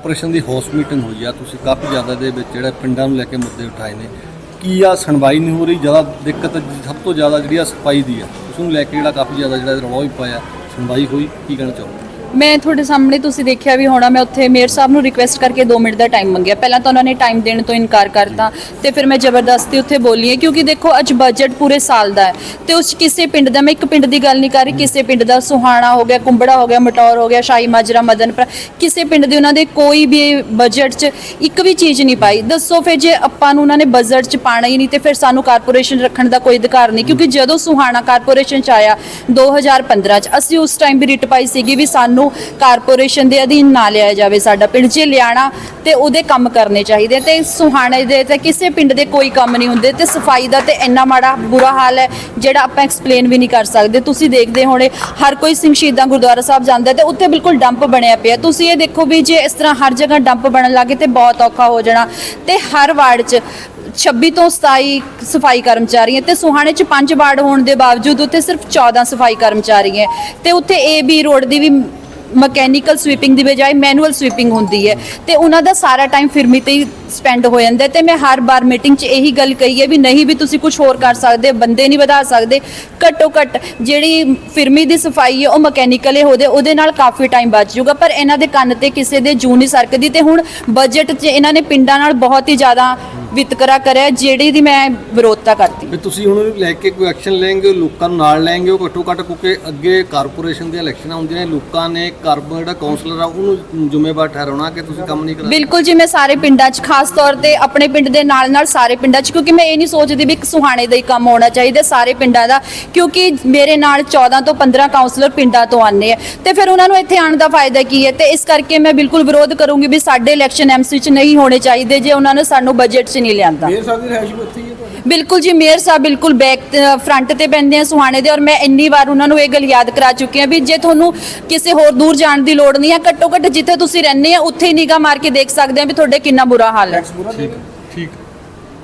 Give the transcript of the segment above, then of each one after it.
Corporation ਦੀ house meeting ਹੋਈ ਆ, ਤੁਸੀਂ ਕਾਫੀ ਜ਼ਿਆਦਾ ਦੇ ਵਿੱਚ ਜਿਹੜਾ ਪਿੰਡਾਂ ਨੂੰ ਲੈ ਕੇ ਮੁੱਦੇ ਉਠਾਏ ਨੇ। ਕੀ ਆ ਸੁਣਵਾਈ ਨਹੀਂ ਹੋ ਰਹੀ? ਜ਼ਿਆਦਾ ਦਿੱਕਤ ਸਭ ਤੋਂ ਜ਼ਿਆਦਾ ਜਿਹੜੀ ਆ ਸਫ਼ਾਈ ਦੀ ਆ, ਉਸ ਨੂੰ ਲੈ ਕੇ ਜਿਹੜਾ ਕਾਫੀ ਜ਼ਿਆਦਾ ਜਿਹੜਾ ਰੌਲਾ ਵੀ ਪਾਇਆ, ਸੁਣਵਾਈ ਹੋਈ, ਕੀ ਕਹਿਣਾ ਚਾਹੋਗੇ? ਮੈਂ ਤੁਹਾਡੇ ਸਾਹਮਣੇ ਤੁਸੀਂ ਦੇਖਿਆ ਵੀ ਹੋਣਾ, ਮੈਂ ਉੱਥੇ ਮੇਅਰ ਸਾਹਿਬ ਨੂੰ ਰਿਕੁਐਸਟ ਕਰਕੇ 2 ਮਿੰਟ ਦਾ ਟਾਈਮ ਮੰਗਿਆ। ਪਹਿਲਾਂ ਤਾਂ ਉਹਨਾਂ ਨੇ ਟਾਈਮ ਦੇਣ ਤੋਂ ਇਨਕਾਰ ਕਰਤਾ ਤੇ ਫਿਰ ਮੈਂ ਜ਼ਬਰਦਸਤੀ ਉੱਥੇ ਬੋਲੀ ਹੈ, ਕਿਉਂਕਿ ਦੇਖੋ ਅੱਜ ਬਜਟ ਪੂਰੇ ਸਾਲ ਦਾ ਹੈ ਤੇ ਉਸ 'ਚ ਕਿਸੇ ਪਿੰਡ ਦਾ, ਮੈਂ ਇੱਕ ਪਿੰਡ ਦੀ ਗੱਲ ਨਹੀਂ ਕਰ ਰਹੀ, ਕਿਸੇ ਪਿੰਡ ਦਾ ਸੁਹਾਣਾ ਹੋ ਗਿਆ, ਕੁੰਬੜਾ ਹੋ ਗਿਆ, ਮਟੌਰ ਹੋ ਗਿਆ, ਸ਼ਾਹੀ ਮਾਜਰਾ ਮਦਨਪੁਰ ਕਿਸੇ ਪਿੰਡ ਦੇ ਉਹਨਾਂ ਦੇ ਕੋਈ ਵੀ ਬਜਟ 'ਚ ਇੱਕ ਵੀ ਚੀਜ਼ ਨਹੀਂ ਪਾਈ। ਦੱਸੋ ਫਿਰ ਜੇ ਆਪਾਂ ਨੂੰ ਉਹਨਾਂ ਨੇ ਬਜਟ 'ਚ ਪਾਣਾ ਹੀ ਨਹੀਂ ਤੇ ਫਿਰ ਸਾਨੂੰ ਕਾਰਪੋਰੇਸ਼ਨ ਰੱਖਣ ਦਾ ਕੋਈ ਅਧਿਕਾਰ ਨਹੀਂ, ਕਿਉਂਕਿ ਜਦੋਂ ਸੁਹਾਣਾ ਕਾਰਪੋਰੇਸ਼ਨ 'ਚ ਆਇਆ 2015 'ਚ, ਅਸੀਂ ਉਸ ਟਾਈਮ ਵੀ ਰਿਟ ਪਾਈ ਸੀਗੀ ਵੀ ਸਾਨੂੰ ਕਾਰਪੋਰੇਸ਼ਨ ਦੇ ਅਧੀਨ ਨਾ ਲਿਆ ਜਾਵੇ ਸਾਡਾ ਪਿੰਡ 'ਚ ਲਿਆਣਾ ਤੇ ਉਹਦੇ ਕੰਮ ਕਰਨੇ ਚਾਹੀਦੇ ਆ। ਤੇ ਸੁਹਾਣੇ ਦੇ ਤੇ ਕਿਸੇ ਪਿੰਡ ਦੇ ਕੋਈ ਕੰਮ ਨਹੀਂ ਹੁੰਦੇ ਤੇ ਸਫ਼ਾਈ ਦਾ ਤੇ ਇੰਨਾ ਮਾੜਾ ਬੁਰਾ ਹਾਲ ਹੈ ਜਿਹੜਾ ਆਪਾਂ ਐਕਸਪਲੇਨ ਵੀ ਨਹੀਂ ਕਰ ਸਕਦੇ। ਤੁਸੀਂ ਦੇਖਦੇ ਹੋਣੇ, ਹਰ ਕੋਈ ਸਿੰਘ ਸ਼ਹੀਦਾਂ ਗੁਰਦੁਆਰਾ ਸਾਹਿਬ ਜਾਂਦਾ ਤੇ ਉੱਥੇ ਬਿਲਕੁਲ ਡੰਪ ਬਣਿਆ ਪਿਆ। ਤੁਸੀਂ ਇਹ ਦੇਖੋ ਵੀ ਜੇ ਇਸ ਤਰ੍ਹਾਂ ਹਰ ਜਗ੍ਹਾ ਡੰਪ ਬਣਨ ਲੱਗੇ ਤੇ ਬਹੁਤ ਔਖਾ ਹੋ ਜਾਣਾ। ਤੇ ਹਰ ਵਾਰਡ 'ਚ 26 ਤੋਂ 27 ਸਫ਼ਾਈ ਕਰਮਚਾਰੀ ਹੈ ਤੇ ਸੁਹਾਣੇ 'ਚ 5 ਵਾਰਡ ਹੋਣ ਦੇ ਬਾਵਜੂਦ ਉੱਥੇ ਸਿਰਫ 14 ਸਫ਼ਾਈ ਕਰਮਚਾਰੀ ਹੈ। ਤੇ ਉੱਥੇ ਏ ਬੀ ਰੋਡ ਦੀ ਵੀ ਮਕੈਨੀਕਲ ਸਵੀਪਿੰਗ ਦੀ ਬਜਾਏ ਮੈਨੂਅਲ ਸਵੀਪਿੰਗ ਹੁੰਦੀ ਹੈ ਤੇ ਉਹਨਾਂ ਦਾ ਸਾਰਾ ਟਾਈਮ ਫਿਰਮੀ ਤੇ ਹੀ ਸਪੈਂਡ ਹੋ ਜਾਂਦਾ ਹੈ ਤੇ ਮੈਂ ਹਰ ਵਾਰ ਮੀਟਿੰਗ 'ਚ ਇਹੀ ਗੱਲ ਕਹੀ ਹੈ ਵੀ ਨਹੀਂ ਵੀ ਤੁਸੀਂ ਕੁਝ ਹੋਰ ਕਰ ਸਕਦੇ, ਬੰਦੇ ਨਹੀਂ ਵਧਾ ਸਕਦੇ। ਘੱਟੋ ਘੱਟ ਜਿਹੜੀ ਫਿਰਮੀ ਦੀ ਸਫ਼ਾਈ ਹੈ, ਉਹ ਮਕੈਨੀਕਲ ਹੀ ਹੋਦੇ ਉਹਦੇ ਨਾਲ ਕਾਫੀ ਟਾਈਮ ਬਚ ਜਾਊਗਾ। ਪਰ ਇਹਨਾਂ ਦੇ ਕੰਨ ਤੇ ਕਿਸੇ ਦੇ ਜੂ ਨਹੀਂ ਸਰਕਦੀ ਤੇ ਹੁਣ ਬਜਟ 'ਚ ਇਹਨਾਂ ਨੇ ਪਿੰਡਾਂ ਨਾਲ ਬਹੁਤ ਹੀ ਜ਼ਿਆਦਾ ਵਿਤਕਰਾ ਕਰਿਆ ਜਿਹੜੀ ਦੀ ਮੈਂ ਵਿਰੋਧਤਾ ਕਰਦੀ ਵੀ ਤੁਸੀਂ ਹੁਣ ਉਹਨੂੰ ਲੈ ਕੇ ਕੋਈ ਐਕਸ਼ਨ ਲੈਣਗੇ ਲੋਕਾਂ ਨੂੰ ਨਾਲ ਲੈਣਗੇ ਉਹ ਘੱਟੋ ਘੱਟ ਕਿਉਂਕਿ ਅੱਗੇ ਕਾਰਪੋਰੇਸ਼ਨ ਦੀਆਂ ਇਲੈਕਸ਼ਨਾਂ ਹੁੰਦੀਆਂ ਨੇ ਲੋਕਾਂ ਨੇ ਕਾਰਪੋ ਜਿਹੜਾ ਕਾਉਂਸਲਰ ਆ ਉਹਨੂੰ ਜ਼ਿੰਮੇਵਾਰ ਠਹਿਰਾਉਣਾ ਕਿ ਤੁਸੀਂ ਕੰਮ ਨਹੀਂ ਕਰਾ ਬਿਲਕੁਲ ਜੀ ਮੈਂ ਸਾਰੇ ਪਿੰਡਾਂ 'ਚ ਖਾਸ ਤੌਰ ਤੇ ਆਪਣੇ ਪਿੰਡ ਦੇ ਨਾਲ ਨਾਲ ਸਾਰੇ ਪਿੰਡਾਂ 'ਚ ਕਿਉਂਕਿ ਮੈਂ ਇਹ ਨਹੀਂ ਸੋਚਦੀ ਵੀ ਇੱਕ ਸੁਹਾਣੇ ਦਾ ਹੀ ਕੰਮ ਹੋਣਾ ਚਾਹੀਦਾ ਸਾਰੇ ਪਿੰਡਾਂ ਦਾ ਕਿਉਂਕਿ ਮੇਰੇ ਨਾਲ 14 ਤੋਂ 15 ਕਾਉਂਸਲਰ ਪਿੰਡਾਂ ਤੋਂ ਆਉਂਦੇ ਆ। ਤੇ ਫਿਰ ਉਹਨਾਂ ਨੂੰ ਇੱਥੇ ਆਉਣ ਦਾ ਫਾਇਦਾ ਕੀ ਹੈ? ਤੇ ਇਸ ਕਰਕੇ ਮੈਂ ਬਿਲਕੁਲ ਵਿਰੋਧ ਕਰੂੰਗੀ ਵੀ ਸਾਡੇ ਇਲੈਕਸ਼ਨ ਐਮਸੀ 'ਚ ਨਹੀਂ ਹੋਣੇ ਚਾਹੀਦੇ ਜੇ ਉਹਨਾਂ ਨੇ ਸਾਨੂੰ ਬਜਟ 'ਚ ਨਹੀਂ ਲਿਆਂਦਾ। ਮੇਅਰ ਸਾਹਿਬ ਦੀ ਰਿਹਾਇਸ਼ ਵੀ ਉੱਥੇ ਹੀ ਹੈ ਤੁਹਾਡੀ? ਬਿਲਕੁਲ ਜੀ ਮੇਅਰ ਸਾਹਿਬ ਬਿਲਕੁਲ ਬੈਕ ਫਰੰਟ ਤੇ ਪੈਂਦੇ ਆ ਸੁਹਾਣੇ ਦੇ ਔਰ ਮੈਂ ਇੰਨੀ ਵਾਰ ਉਹਨਾਂ ਨੂੰ ਇਹ ਗੱਲ ਯਾਦ ਕਰਾ ਚੁੱਕੀ ਹਾਂ ਵੀ ਜੇ ਤੁਹਾਨੂੰ ਕਿਸੇ ਹੋਰ ਦੂਰ ਜਾਣ ਦੀ ਲੋੜ ਨਹੀਂ ਹੈ ਘੱਟੋ ਘੱਟ ਜਿੱਥੇ ਤੁਸੀਂ ਰਹਿੰਦੇ ਆ ਉੱਥੇ ਹੀ ਨਿਗਾਹ ਮਾਰ ਕੇ ਦੇਖ ਸਕਦੇ ਆ ਵੀ ਤੁਹਾਡੇ ਕਿੰਨਾ ਬੁਰਾ ਹਾਲ ਹੈ। ਟੈਕਸ ਪੂਰਾ ਦੇ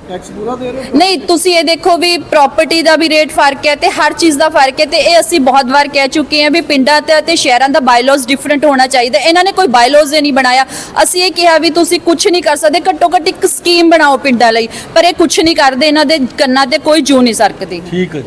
ਟੈਕਸ ਪੂਰਾ ਦੇ ਰਹੇ ਹੋ? ਨਹੀਂ ਤੁਸੀਂ ਇਹ ਦੇਖੋ ਵੀ ਪ੍ਰਾਪਰਟੀ ਦਾ ਵੀ ਰੇਟ ਫ਼ਰਕ ਹੈ ਤੇ ਹਰ ਚੀਜ਼ ਦਾ ਫ਼ਰਕ ਹੈ ਤੇ ਇਹ ਅਸੀਂ ਬਹੁਤ ਵਾਰ ਕਹਿ ਚੁੱਕੇ ਹਾਂ ਵੀ ਪਿੰਡਾਂ ਤੇ ਅਤੇ ਸ਼ਹਿਰਾਂ ਦਾ ਬਾਇਲਾਜ਼ ਡਿਫਰੈਂਟ ਹੋਣਾ ਚਾਹੀਦਾ। ਇਹਨਾਂ ਨੇ ਕੋਈ ਬਾਇਲਾਜ਼ ਨਹੀਂ ਬਣਾਇਆ। ਅਸੀਂ ਇਹ ਕਿਹਾ ਵੀ ਤੁਸੀਂ ਕੁਝ ਨਹੀਂ ਕਰ ਸਕਦੇ ਘੱਟੋ ਘੱਟ ਇੱਕ ਸਕੀਮ ਬਣਾਓ ਪਿੰਡਾਂ ਲਈ ਪਰ ਇਹ ਕੁਝ ਨਹੀਂ ਕਰਦੇ ਇਹਨਾਂ ਦੇ ਕੰਨਾਂ ਤੇ ਕੋਈ ਜੂ ਨਹੀਂ ਸਰਕਦੀ। ਠੀਕ ਹੈ